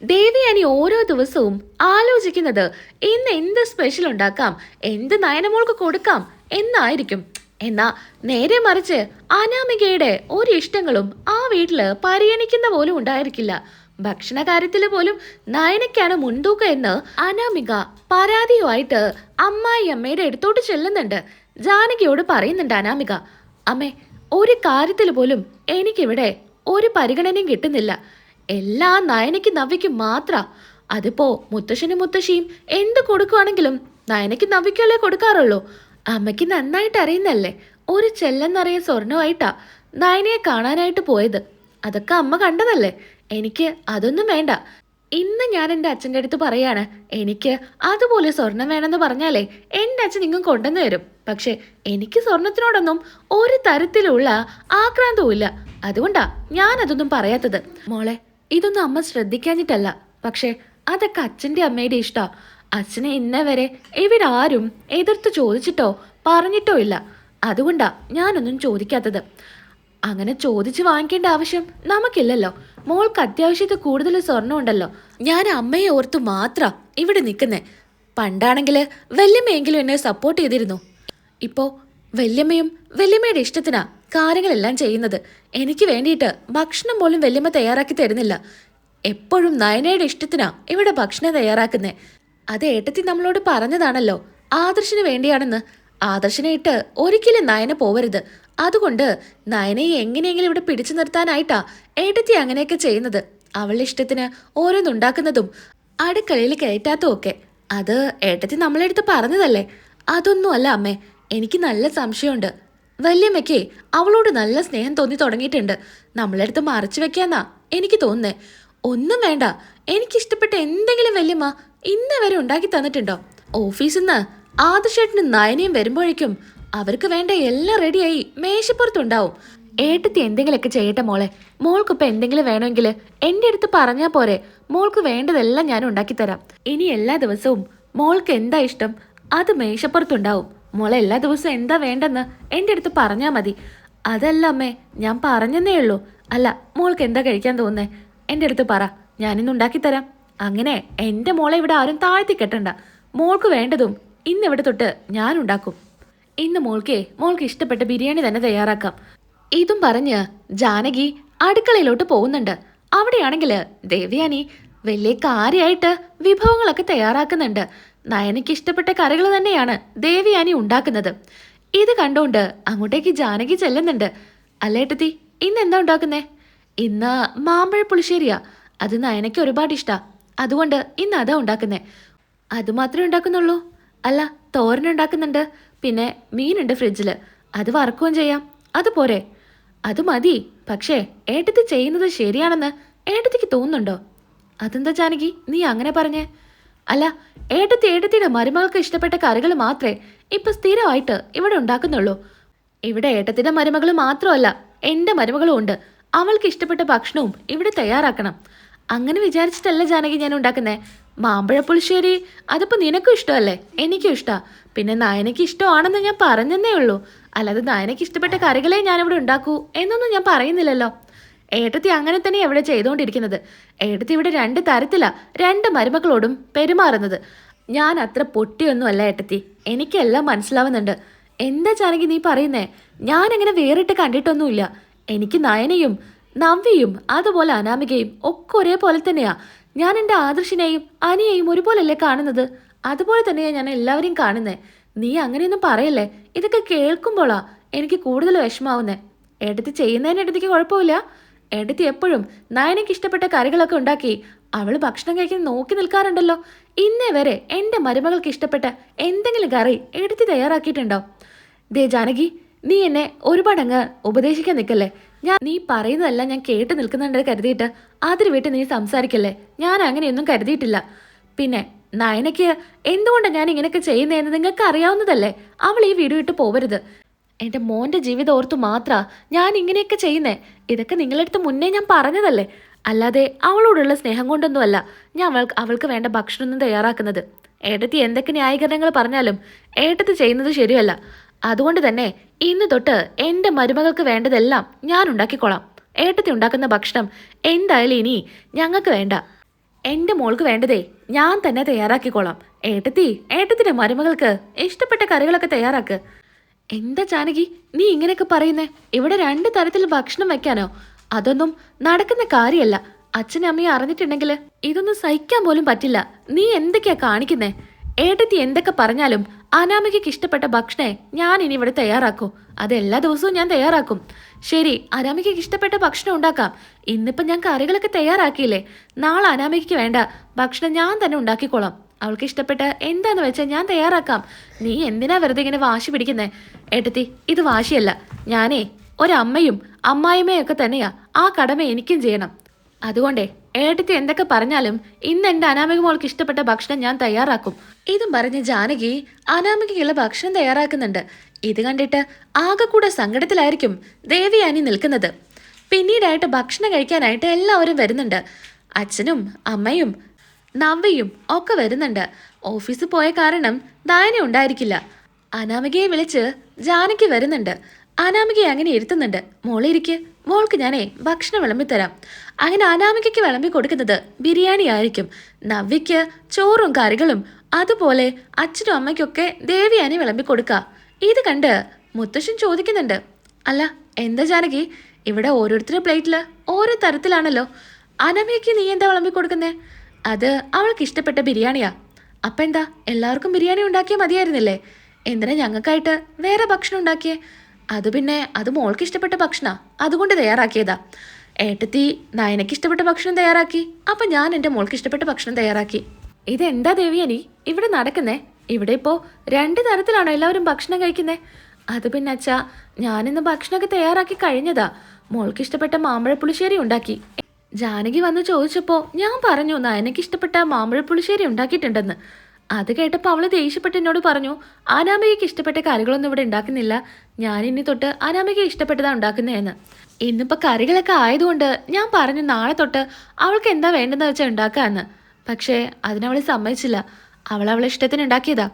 ദേവിയാനി ഓരോ ദിവസവും ആലോചിക്കുന്നത് ഇന്ന് എന്ത് സ്പെഷ്യൽ ഉണ്ടാക്കാം എന്ത് നയനമോൾക്ക് കൊടുക്കാം എന്നായിരിക്കും. എന്നാ നേരെ മറിച്ച് അനാമികയുടെ ഒരു ഇഷ്ടങ്ങളും ആ വീട്ടിൽ പരിഗണിക്കുന്ന പോലും ഉണ്ടായിരിക്കില്ല. ഭക്ഷണ കാര്യത്തിൽ പോലും നയനയ്ക്കാണ് മുൻതൂക്കം എന്ന് അനാമിക പരാതിയുമായിട്ട് അമ്മായി അമ്മയുടെ അടുത്തോട്ട് ചെല്ലുന്നുണ്ട്. ജാനകിയോട് പറയുന്നുണ്ട് അനാമിക അമ്മേ ഒരു കാര്യത്തിൽ പോലും എനിക്കിവിടെ ഒരു പരിഗണനയും കിട്ടുന്നില്ല. എല്ലാം നയനയ്ക്ക് നവ്യയ്ക്ക് മാത്ര. അതിപ്പോ മുത്തശ്ശനും മുത്തശ്ശിയും എന്ത് കൊടുക്കുവാണെങ്കിലും നയനയ്ക്ക് നവ്യക്കല്ലേ കൊടുക്കാറുള്ളൂ. അമ്മയ്ക്ക് നന്നായിട്ട് അറിയുന്നല്ലേ ഒരു ചെല്ലെന്നറിയ സ്വർണമായിട്ടാ നയനയെ കാണാനായിട്ട് പോയത്. അതൊക്കെ അമ്മ കണ്ടതല്ലേ? എനിക്ക് അതൊന്നും വേണ്ട. ഇന്ന് ഞാൻ എന്റെ അച്ഛന്റെ അടുത്ത് പറയാണ് എനിക്ക് അതുപോലെ സ്വർണം വേണമെന്ന് പറഞ്ഞാലേ എന്റെ അച്ഛൻ ഇങ്ങും കൊണ്ടുവന്ന് തരും. പക്ഷെ എനിക്ക് സ്വർണത്തിനോടൊന്നും ഒരു തരത്തിലുള്ള ആക്രാന്തവും ഇല്ല അതുകൊണ്ടാ ഞാൻ അതൊന്നും പറയാത്തത്. മോളെ ഇതൊന്നും അമ്മ ശ്രദ്ധിക്കാഞ്ഞിട്ടല്ല. പക്ഷേ അതൊക്കെ അച്ഛന്റെ അമ്മയുടെ ഇഷ്ടമാണ് അച്ഛനെ ഇന്നേ വരെ ഇവിടെ ആരും എതിർത്ത് ചോദിച്ചിട്ടോ പറഞ്ഞിട്ടോ ഇല്ല. അതുകൊണ്ടാ ഞാനൊന്നും ചോദിക്കാത്തത്. അങ്ങനെ ചോദിച്ച് വാങ്ങിക്കേണ്ട ആവശ്യം നമുക്കില്ലല്ലോ. മോൾക്ക് അത്യാവശ്യത്തിൽ കൂടുതൽ സ്വർണം ഉണ്ടല്ലോ. ഞാൻ അമ്മയെ ഓർത്ത് മാത്രം ഇവിടെ നിൽക്കുന്നേ. പണ്ടാണെങ്കിൽ വല്യമ്മയെങ്കിലും എന്നെ സപ്പോർട്ട് ചെയ്തിരുന്നു. ഇപ്പോ വല്യമ്മയും വല്യമ്മയുടെ ഇഷ്ടത്തിനാ കാര്യങ്ങളെല്ലാം ചെയ്യുന്നത്. എനിക്ക് വേണ്ടിയിട്ട് ഭക്ഷണം പോലും വല്യമ്മ തയ്യാറാക്കി തരുന്നില്ല. എപ്പോഴും നയനയുടെ ഇഷ്ടത്തിനാ ഇവിടെ ഭക്ഷണം തയ്യാറാക്കുന്നേ. അത് ഏട്ടത്തി നമ്മളോട് പറഞ്ഞതാണല്ലോ. ആദർശിന് വേണ്ടിയാണെന്ന്. ആദർശനെ ഇട്ട് ഒരിക്കലും നയന പോവരുത്. അതുകൊണ്ട് നയനയെ എങ്ങനെയെങ്കിലും ഇവിടെ പിടിച്ചു നിർത്താനായിട്ടാ ഏട്ടത്തി അങ്ങനെയൊക്കെ ചെയ്യുന്നത്. അവളുടെ ഇഷ്ടത്തിന് ഓരോന്നുണ്ടാക്കുന്നതും അടുക്കളയിൽ കയറ്റാത്തും ഒക്കെ. അത് ഏട്ടത്തി നമ്മളെടുത്ത് പറഞ്ഞതല്ലേ? അതൊന്നും അല്ല അമ്മേ. എനിക്ക് നല്ല സംശയമുണ്ട്. വല്യമ്മയ്ക്ക് അവളോട് നല്ല സ്നേഹം തോന്നി തുടങ്ങിയിട്ടുണ്ട്. നമ്മളെ അടുത്ത് മറച്ചു വെക്കാന്നാ എനിക്ക് തോന്നുന്നേ. ഒന്നും വേണ്ട. എനിക്കിഷ്ടപ്പെട്ട എന്തെങ്കിലും വല്യമ്മ ഇന്ന് വരെ ഉണ്ടാക്കി തന്നിട്ടുണ്ടോ? ഓഫീസിൽ നിന്ന് ആദർശേട്ടനും നയനയും വരുമ്പോഴേക്കും അവർക്ക് വേണ്ട എല്ലാം റെഡിയായി മേശപ്പുറത്തുണ്ടാവും. ഏട്ടത്തി എന്തെങ്കിലുമൊക്കെ ചെയ്യട്ടെ മോളെ. മോൾക്കിപ്പോൾ എന്തെങ്കിലും വേണമെങ്കിൽ എന്റെ അടുത്ത് പറഞ്ഞാൽ പോരെ. മോൾക്ക് വേണ്ടതെല്ലാം ഞാൻ ഉണ്ടാക്കി തരാം. ഇനി എല്ലാ ദിവസവും മോൾക്ക് എന്താ ഇഷ്ടം? അത് മേശപ്പുറത്തുണ്ടാവും. മോളെ എല്ലാ ദിവസവും എന്താ വേണ്ടെന്ന് എന്റെ അടുത്ത് പറഞ്ഞാൽ മതി. അതല്ല അമ്മേ ഞാൻ പറഞ്ഞെന്നേ ഉള്ളൂ. അല്ല മോൾക്ക് എന്താ കഴിക്കാൻ തോന്നുന്നേ? എന്റെ അടുത്ത് പറ. ഞാനിന്ന് ഉണ്ടാക്കി തരാം അങ്ങനെ എന്റെ മോളെ ഇവിടെ ആരും താഴ്ത്തി കെട്ടണ്ട മോൾക്ക് വേണ്ടതും ഇന്ന് ഇവിടെ തൊട്ട് ഞാൻ ഉണ്ടാക്കും. ഇന്ന് മോൾക്കേ മോൾക്ക് ഇഷ്ടപ്പെട്ട ബിരിയാണി തന്നെ തയ്യാറാക്കാം. ഇതും പറഞ്ഞ് ജാനകി അടുക്കളയിലോട്ട് പോകുന്നുണ്ട്. അവിടെയാണെങ്കിൽ ദേവയാനി വലിയ കാര്യമായിട്ട് വിഭവങ്ങളൊക്കെ തയ്യാറാക്കുന്നുണ്ട്. നയനയ്ക്ക് ഇഷ്ടപ്പെട്ട കറികൾ തന്നെയാണ് ദേവിയാനി ഉണ്ടാക്കുന്നത്. ഇത് കണ്ടോണ്ട് അങ്ങോട്ടേക്ക് ജാനകി ചെല്ലുന്നുണ്ട്. അല്ലേട്ടത്തി ഇന്ന് എന്താ ഉണ്ടാക്കുന്നേ? ഇന്ന് മാമ്പഴ പുളിശ്ശേരിയാ. അത് നയനയ്ക്ക് ഒരുപാട് ഇഷ്ടാ. അതുകൊണ്ട് ഇന്ന് അതാ ഉണ്ടാക്കുന്നേ. അത് മാത്രമേ ഉണ്ടാക്കുന്നുള്ളൂ? അല്ല തോരൻ ഉണ്ടാക്കുന്നുണ്ട്. പിന്നെ മീനുണ്ട് ഫ്രിഡ്ജിൽ അത് വറക്കുകയും ചെയ്യാം. അത് പോരെ. അത് മതി. പക്ഷേ ഏട്ടത്തി ചെയ്യുന്നത് ശരിയാണെന്ന് ഏട്ടത്തിക്ക് തോന്നുന്നുണ്ടോ? അതെന്താ ജാനകി നീ അങ്ങനെ പറഞ്ഞേ? അല്ല ഏട്ടത്തി ഏട്ടത്തിയുടെ മരുമകൾക്ക് ഇഷ്ടപ്പെട്ട കറികൾ മാത്രമേ ഇപ്പൊ സ്ഥിരമായിട്ട് ഇവിടെ ഉണ്ടാക്കുന്നുള്ളൂ. ഇവിടെ ഏട്ടത്തിന്റെ മരുമകൾ മാത്രമല്ല എന്റെ മരുമകളും ഉണ്ട്. അവൾക്ക് ഇഷ്ടപ്പെട്ട ഭക്ഷണവും ഇവിടെ തയ്യാറാക്കണം. അങ്ങനെ വിചാരിച്ചിട്ടല്ല ജാനകി ഞാൻ ഉണ്ടാക്കുന്നേ. മാമ്പഴ പുളിശ്ശേരി അതിപ്പോ നിനക്കും ഇഷ്ടമല്ലേ? എനിക്കും ഇഷ്ടാ. പിന്നെ നായനയ്ക്ക് ഇഷ്ടമാണെന്ന് ഞാൻ പറഞ്ഞെന്നേ ഉള്ളൂ. അല്ലാതെ നായനയ്ക്ക് ഇഷ്ടപ്പെട്ട കറികളെ ഞാനിവിടെ ഉണ്ടാക്കൂ എന്നൊന്നും ഞാൻ പറയുന്നില്ലല്ലോ. ഏട്ടത്തി അങ്ങനെ തന്നെ ഇവിടെ ചെയ്തുകൊണ്ടിരിക്കുന്നത് ഏട്ടത്തി ഇവിടെ രണ്ട് തരത്തിലാ രണ്ട് മരുമക്കളോടും പെരുമാറുന്നത്. ഞാൻ അത്ര പൊട്ടിയൊന്നും അല്ല ഏട്ടത്തി. എനിക്കെല്ലാം മനസ്സിലാവുന്നുണ്ട്. എന്താ ചാനകി നീ പറയുന്നേ? ഞാൻ അങ്ങനെ വേറിട്ട് കണ്ടിട്ടൊന്നുമില്ല. എനിക്ക് നയനയും നവ്യയും അതുപോലെ അനാമികയും ഒക്കെ ഒരേപോലെ തന്നെയാ. ഞാൻ എന്റെ ആദർശിനെയും അനിയെയും ഒരുപോലല്ലേ കാണുന്നത്? അതുപോലെ തന്നെയാ ഞാൻ എല്ലാവരെയും കാണുന്നേ. നീ അങ്ങനെയൊന്നും പറയല്ലേ? ഇതൊക്കെ കേൾക്കുമ്പോളാ എനിക്ക് കൂടുതൽ വിഷമാവുന്നേ എടുത്ത് ചെയ്യുന്നതിന് കുഴപ്പമില്ല. എടുത്ത് എപ്പോഴും നയനയ്ക്ക് ഇഷ്ടപ്പെട്ട കറികളൊക്കെ ഉണ്ടാക്കി അവൾ ഭക്ഷണം കഴിക്കാൻ നോക്കി നിൽക്കാറുണ്ടല്ലോ. ഇന്നേ വരെ എന്റെ മരുമകൾക്ക് ഇഷ്ടപ്പെട്ട എന്തെങ്കിലും കറി എടുത്ത് തയ്യാറാക്കിയിട്ടുണ്ടോ? ദേ ജാനകി നീ എന്നെ ഒരുപാട് അങ്ങ് ഉപദേശിക്കാൻ നിൽക്കല്ലേ? ഞാൻ നീ പറയുന്നതല്ല ഞാൻ കേട്ട് നിൽക്കുന്നുണ്ടെന്ന് കരുതിയിട്ട് അതിന് വീട്ടിൽ നീ സംസാരിക്കല്ലേ? ഞാൻ അങ്ങനെയൊന്നും കരുതിയിട്ടില്ല. പിന്നെ നയനയ്ക്ക് എന്തുകൊണ്ടാണ് ഞാൻ ഇങ്ങനെയൊക്കെ ചെയ്യുന്നതെന്ന് നിങ്ങൾക്ക് അറിയാവുന്നതല്ലേ അവൾ ഈ വീട് വിട്ട് പോവരുത്. എന്റെ മോന്റെ ജീവിതം ഓർത്തു മാത്ര ഞാൻ ഇങ്ങനെയൊക്കെ ചെയ്യുന്നേ. ഇതൊക്കെ നിങ്ങളടുത്ത് മുന്നേ ഞാൻ പറഞ്ഞതല്ലേ? അല്ലാതെ അവളോടുള്ള സ്നേഹം കൊണ്ടൊന്നുമല്ല ഞാൻ അവൾക്ക് അവൾക്ക് വേണ്ട ഭക്ഷണമൊന്നും തയ്യാറാക്കുന്നത്. ഏട്ടത്തി എന്തൊക്കെ ന്യായീകരണങ്ങൾ പറഞ്ഞാലും ഏട്ടത്തി ചെയ്യുന്നത് ശരിയല്ല. അതുകൊണ്ട് തന്നെ ഇന്ന് തൊട്ട് എന്റെ മരുമകൾക്ക് വേണ്ടതെല്ലാം ഞാൻ ഉണ്ടാക്കിക്കോളാം. ഏട്ടത്തി ഉണ്ടാക്കുന്ന ഭക്ഷണം എന്തായാലും ഇനി ഞങ്ങൾക്ക് വേണ്ട. എന്റെ മോൾക്ക് വേണ്ടതേ ഞാൻ തന്നെ തയ്യാറാക്കിക്കോളാം. ഏട്ടത്തി ഏട്ടത്തിന്റെ മരുമകൾക്ക് ഇഷ്ടപ്പെട്ട കറികളൊക്കെ തയ്യാറാക്ക്. എന്താ ജാനകി? നീ ഇങ്ങനെയൊക്കെ പറയുന്നേ? ഇവിടെ രണ്ട് തരത്തിൽ ഭക്ഷണം വെക്കാനോ? അതൊന്നും നടക്കുന്ന കാര്യമല്ല അച്ഛനും അമ്മയും അറിഞ്ഞിട്ടുണ്ടെങ്കിൽ ഇതൊന്നും സഹിക്കാൻ പോലും പറ്റില്ല. നീ എന്തൊക്കെയാ കാണിക്കുന്നേ? ഏട്ടത്തി എന്തൊക്കെ പറഞ്ഞാലും അനാമികയ്ക്ക് ഇഷ്ടപ്പെട്ട ഭക്ഷണേ ഞാൻ ഇനി ഇവിടെ തയ്യാറാക്കൂ. അത് എല്ലാ ദിവസവും ഞാൻ തയ്യാറാക്കും. ശരി അനാമികയ്ക്ക് ഇഷ്ടപ്പെട്ട ഭക്ഷണം ഉണ്ടാക്കാം. ഇന്നിപ്പം ഞാൻ കറികളൊക്കെ തയ്യാറാക്കിയില്ലേ? നാളെ അനാമികയ്ക്ക് വേണ്ട. ഭക്ഷണം ഞാൻ തന്നെ ഉണ്ടാക്കിക്കോളാം. അവൾക്ക് ഇഷ്ടപ്പെട്ട എന്താന്ന് വെച്ചാൽ ഞാൻ തയ്യാറാക്കാം. നീ എന്തിനാ വെറുതെ ഇങ്ങനെ വാശി പിടിക്കുന്നേ? ഏട്ടത്തി ഇത് വാശിയല്ല. ഞാനേ ഒരമ്മയും അമ്മായിമ്മയും ഒക്കെ തന്നെയാ. ആ കടമ എനിക്കും ചെയ്യണം. അതുകൊണ്ടേ ഏട്ടത്തി എന്തൊക്കെ പറഞ്ഞാലും ഇന്ന് എന്റെ അനാമിക മോൾക്ക് ഇഷ്ടപ്പെട്ട ഭക്ഷണം ഞാൻ തയ്യാറാക്കും. ഇതും പറഞ്ഞ് ജാനകി അനാമികയ്ക്കുള്ള ഭക്ഷണം തയ്യാറാക്കുന്നുണ്ട്. ഇത് കണ്ടിട്ട് ആകെ കൂടെ സങ്കടത്തിലായിരിക്കും ദേവിയാനി നിൽക്കുന്നത്. പിന്നീടായിട്ട് ഭക്ഷണം കഴിക്കാനായിട്ട് എല്ലാവരും വരുന്നുണ്ട്. അച്ഛനും അമ്മയും നവ്വയും ഒക്കെ വരുന്നുണ്ട്. ഓഫീസിൽ പോയ കാരണം ദായന ഉണ്ടായിരിക്കില്ല. അനാമികയെ വിളിച്ച് ജാനകി വരുന്നുണ്ട്. അനാമികയെ അങ്ങനെ ഇരുത്തുന്നുണ്ട്. മോളെ ഇരിക്ക്. മോൾക്ക് ഞാനേ ഭക്ഷണം വിളമ്പിത്തരാം. അങ്ങനെ അനാമികയ്ക്ക് വിളമ്പി കൊടുക്കുന്നത് ബിരിയാണി ആയിരിക്കും. നവ്യയ്ക്ക് ചോറും കറികളും അതുപോലെ അച്ഛനും അമ്മയ്ക്കൊക്കെ ദേവിയാനി വിളമ്പി കൊടുക്ക. ഇത് കണ്ട് മുത്തശ്ശൻ ചോദിക്കുന്നുണ്ട്. അല്ല എന്താ ജാനകി? ഇവിടെ ഓരോരുത്തരുടെ പ്ലേറ്റിൽ ഓരോ തരത്തിലാണല്ലോ. അനാമികയ്ക്ക് നീ എന്താ വിളമ്പി കൊടുക്കുന്നേ? അത് അവൾക്ക് ഇഷ്ടപ്പെട്ട ബിരിയാണിയാ. അപ്പം എന്താ എല്ലാവർക്കും ബിരിയാണി ഉണ്ടാക്കിയാൽ മതിയായിരുന്നില്ലേ? എന്തിനാ ഞങ്ങൾക്കായിട്ട് വേറെ ഭക്ഷണം ഉണ്ടാക്കിയേ? അത് പിന്നെ അത് മോൾക്ക് ഇഷ്ടപ്പെട്ട ഭക്ഷണ അതുകൊണ്ട് തയ്യാറാക്കിയതാ. ഏട്ടത്തി നയനയ്ക്ക് ഇഷ്ടപ്പെട്ട ഭക്ഷണം തയ്യാറാക്കി അപ്പം ഞാൻ എന്റെ മോൾക്ക് ഇഷ്ടപ്പെട്ട ഭക്ഷണം തയ്യാറാക്കി. ഇതെന്താ ദേവിയനി ഇവിടെ നടക്കുന്നേ? ഇവിടെ ഇപ്പോൾ രണ്ട് തരത്തിലാണോ എല്ലാവരും ഭക്ഷണം കഴിക്കുന്നേ? അത് പിന്നെ അച്ഛാ ഞാനിന്ന് ഭക്ഷണമൊക്കെ തയ്യാറാക്കി കഴിഞ്ഞതാ. മോൾക്ക് ഇഷ്ടപ്പെട്ട മാമ്പഴ പുളിശ്ശേരി ഉണ്ടാക്കി. ജാനകി വന്ന് ചോദിച്ചപ്പോൾ ഞാൻ പറഞ്ഞു നയനക്ക് ഇഷ്ടപ്പെട്ട മാമ്പഴ പുളിശ്ശേരി ഉണ്ടാക്കിയിട്ടുണ്ടെന്ന്. അത് കേട്ടപ്പോൾ അവൾ ദേഷ്യപ്പെട്ട് എന്നോട് പറഞ്ഞു അനാമികയ്ക്ക് ഇഷ്ടപ്പെട്ട കറികളൊന്നും ഇവിടെ ഉണ്ടാക്കുന്നില്ല. ഞാൻ ഇനി തൊട്ട് അനാമിക ഇഷ്ടപ്പെട്ടതാ ഉണ്ടാക്കുന്നതെന്ന്. ഇന്നിപ്പോ കറികളൊക്കെ ആയതുകൊണ്ട് ഞാൻ പറഞ്ഞു നാളെ തൊട്ട് അവൾക്ക് എന്താ വേണ്ടെന്ന് വെച്ചാൽ ഉണ്ടാക്കാന്ന്. പക്ഷേ അതിനവൾ സമ്മതിച്ചില്ല. അവൾ അവളെ ഇഷ്ടത്തിന് ഉണ്ടാക്കിയതാ.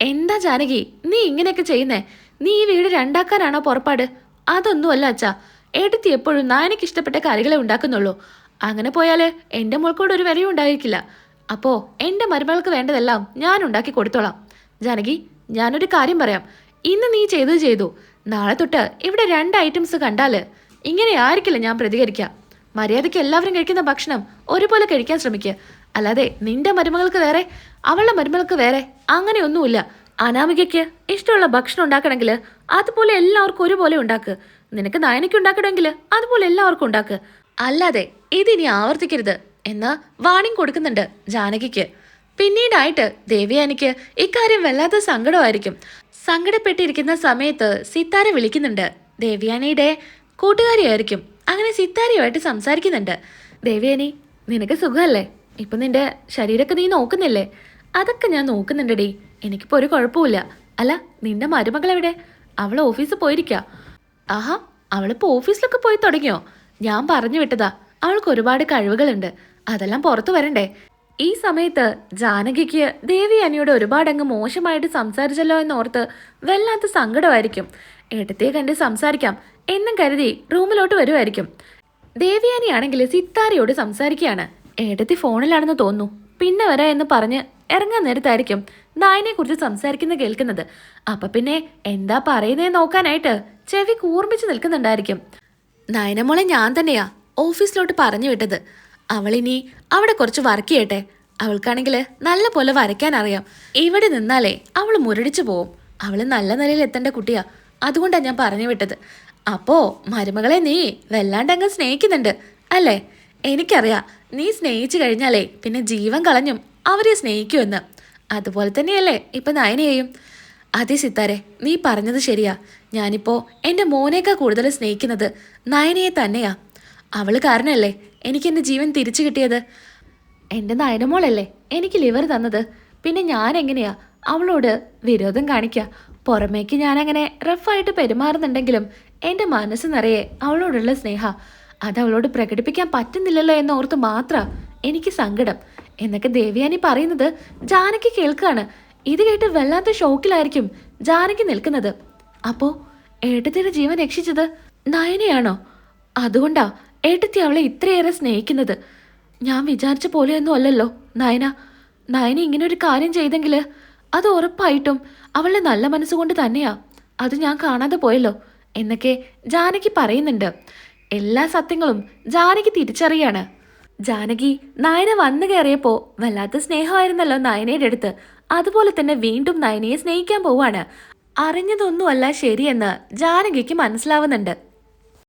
എന്താ ജാനകി നീ ഇങ്ങനെയൊക്കെ ചെയ്യുന്നേ? നീ ഈ വീട് രണ്ടാക്കാനാണോ പുറപ്പാട്? അതൊന്നുമല്ല അച്ഛാ. ഏട്ടത്തി എപ്പോഴും നായനക്ക് ഇഷ്ടപ്പെട്ട കറികളെ ഉണ്ടാക്കുന്നുള്ളൂ. അങ്ങനെ പോയാൽ എന്റെ മോൾക്കോട് ഒരു വിലയും ഉണ്ടായിരിക്കില്ല. അപ്പോ എന്റെ മരുമകൾക്ക് വേണ്ടതെല്ലാം ഞാൻ ഉണ്ടാക്കി കൊടുത്തോളാം. ജാനകി ഞാനൊരു കാര്യം പറയാം. ഇന്ന് നീ ചെയ്തത് ചെയ്തു. നാളെ തൊട്ട് ഇവിടെ രണ്ട് ഐറ്റംസ് കണ്ടാൽ ഇങ്ങനെ ആയിരിക്കില്ല ഞാൻ പ്രതികരിക്കുക മര്യാദയ്ക്ക് എല്ലാവരും കഴിക്കുന്ന ഭക്ഷണം ഒരുപോലെ കഴിക്കാൻ ശ്രമിക്കുക അല്ലാതെ നിന്റെ മരുമകൾക്ക് വേറെ അവളുടെ മരുമകൾക്ക് വേറെ അങ്ങനെയൊന്നുമില്ല. അനാമികയ്ക്ക് ഇഷ്ടമുള്ള ഭക്ഷണം ഉണ്ടാക്കണമെങ്കിൽ അതുപോലെ എല്ലാവർക്കും ഒരുപോലെ ഉണ്ടാക്ക്. നിനക്ക് നയനയ്ക്ക് ഉണ്ടാക്കണമെങ്കിൽ അതുപോലെ എല്ലാവർക്കും ഉണ്ടാക്ക്. അല്ലാതെ ഇതിനി ആവർത്തിക്കരുത് എന്ന് വാണിംഗ് കൊടുക്കുന്നുണ്ട് ജാനകിക്ക്. പിന്നീടായിട്ട് ദേവിയാനിക്ക് ഇക്കാര്യം വല്ലാത്ത സങ്കടമായിരിക്കും. സങ്കടപ്പെട്ടിരിക്കുന്ന സമയത്ത് സിത്താര വിളിക്കുന്നുണ്ട്. ദേവിയാനിയുടെ കൂട്ടുകാരിയായിരിക്കും. അങ്ങനെ സിത്താരയുമായിട്ട് സംസാരിക്കുന്നുണ്ട്. ദേവിയാനി നിനക്ക് സുഖമല്ലേ? ഇപ്പൊ നിന്റെ ശരീരമൊക്കെ നീ നോക്കുന്നില്ലേ? അതൊക്കെ ഞാൻ നോക്കുന്നുണ്ടടി. എനിക്കിപ്പോ ഒരു കുഴപ്പമില്ല അല്ല നിന്റെ മരുമകൾ എവിടെ അവൾ ഓഫീസിൽ പോയിരിക്ക. ആഹാ അവളിപ്പോ ഓഫീസിലൊക്കെ പോയി തുടങ്ങിയോ? ഞാൻ പറഞ്ഞു വിട്ടതാ. അവൾക്ക് ഒരുപാട് കഴിവുകളുണ്ട്. അതെല്ലാം പുറത്തു വരണ്ടേ? ഈ സമയത്ത് ജാനകിക്ക് ദേവി അനിയോട് ഒരുപാട് അങ്ങ് മോശമായിട്ട് സംസാരിച്ചല്ലോ എന്നോർത്ത് വല്ലാത്ത സങ്കടമായിരിക്കും. ഏട്ടത്തെ കണ്ട് സംസാരിക്കാം. എന്നും കരുതി റൂമിലോട്ട് വരുമായിരിക്കും. ദേവി ആണെങ്കിൽ സിത്താരയോട് സംസാരിക്കുകയാണ്. ഏട്ടത്തി ഫോണിലാണെന്ന് തോന്നുന്നു. പിന്നെ വരാ എന്ന് പറഞ്ഞ് ഇറങ്ങാൻ നേരത്തായിരിക്കും. നായനെ കുറിച്ച് സംസാരിക്കുന്ന കേൾക്കുന്നത്. അപ്പൊ പിന്നെ എന്താ പറയുന്നേ നോക്കാനായിട്ട്? ചെവി കൂർമ്മിച്ച് നിൽക്കുന്നുണ്ടായിരിക്കും. നയനമോളെ ഞാൻ തന്നെയാ ഓഫീസിലോട്ട് പറഞ്ഞു വിട്ടത്. അവളിനി അവിടെ കുറച്ച് വർക്ക് ചെയ്യട്ടെ. അവൾക്കാണെങ്കിൽ നല്ല പോലെ വരയ്ക്കാൻ അറിയാം ഇവിടെ നിന്നാലേ അവൾ മുരടിച്ചു പോവും. അവൾ നല്ല നിലയിൽ എത്തേണ്ട കുട്ടിയാ. അതുകൊണ്ടാണ് ഞാൻ പറഞ്ഞു വിട്ടത്. അപ്പോ മരുമകളെ നീ വല്ലാണ്ട് അങ്ങ് സ്നേഹിക്കുന്നുണ്ട് അല്ലേ? എനിക്കറിയാം നീ സ്നേഹിച്ചു കഴിഞ്ഞാലേ പിന്നെ ജീവൻ കളഞ്ഞും അവരെ സ്നേഹിക്കുമെന്ന്. അതുപോലെ തന്നെയല്ലേ ഇപ്പൊ നയനയെയും അതെ സിത്താരെ നീ പറഞ്ഞത് ശരിയാ. ഞാനിപ്പോ എന്റെ മോനേക്കാ കൂടുതൽ സ്നേഹിക്കുന്നത് നയനയെ തന്നെയാ. അവൾ കാരണല്ലേ എനിക്ക് എന്റെ ജീവൻ തിരിച്ചു കിട്ടിയത്? എന്റെ നയനമോളല്ലേ എനിക്ക് ലിവർ തന്നത്? പിന്നെ ഞാൻ എങ്ങനെയാ അവളോട് വിരോധം കാണിക്ക. പുറമേക്ക് ഞാൻ അങ്ങനെ റഫായിട്ട് പെരുമാറുന്നുണ്ടെങ്കിലും എന്റെ മനസ്സ് നിറയെ അവളോടുള്ള സ്നേഹ. അത് അവളോട് പ്രകടിപ്പിക്കാൻ പറ്റുന്നില്ലല്ലോ എന്നോർത്ത് മാത്ര എനിക്ക് സങ്കടം. എന്നൊക്കെ ദേവയാനി പറയുന്നത് ജാനകി കേൾക്കാണ്. ഇത് കേട്ട് വല്ലാത്ത ഷോക്കിലായിരിക്കും ജാനകി നിൽക്കുന്നത്. അപ്പോ ഏട്ടത്തിയുടെ ജീവൻ രക്ഷിച്ചത് നയനയാണോ? അതുകൊണ്ടാ ഏട്ടത്തി അവളെ ഇത്രയേറെ സ്നേഹിക്കുന്നത്. ഞാൻ വിചാരിച്ച പോലെയൊന്നും അല്ലല്ലോ നയന. നയന ഇങ്ങനെ ഒരു കാര്യം ചെയ്തെങ്കിൽ അത് ഉറപ്പായിട്ടും അവളുടെ നല്ല മനസ്സുകൊണ്ട് തന്നെയാ. അത് ഞാൻ കാണാതെ പോയല്ലോ എന്നൊക്കെ ജാനകി പറയുന്നുണ്ട്. എല്ലാ സത്യങ്ങളും ജാനകി തിരിച്ചറിയാണ്. ജാനകി നായന വന്നു കയറിയപ്പോ വല്ലാത്ത സ്നേഹമായിരുന്നല്ലോ നായനയുടെ അടുത്ത്. അതുപോലെ തന്നെ വീണ്ടും നയനയെ സ്നേഹിക്കാൻ പോവാണ് അറിഞ്ഞതൊന്നുമല്ല ശരിയെന്ന് ജാനകിക്ക് മനസ്സിലാവുന്നുണ്ട്.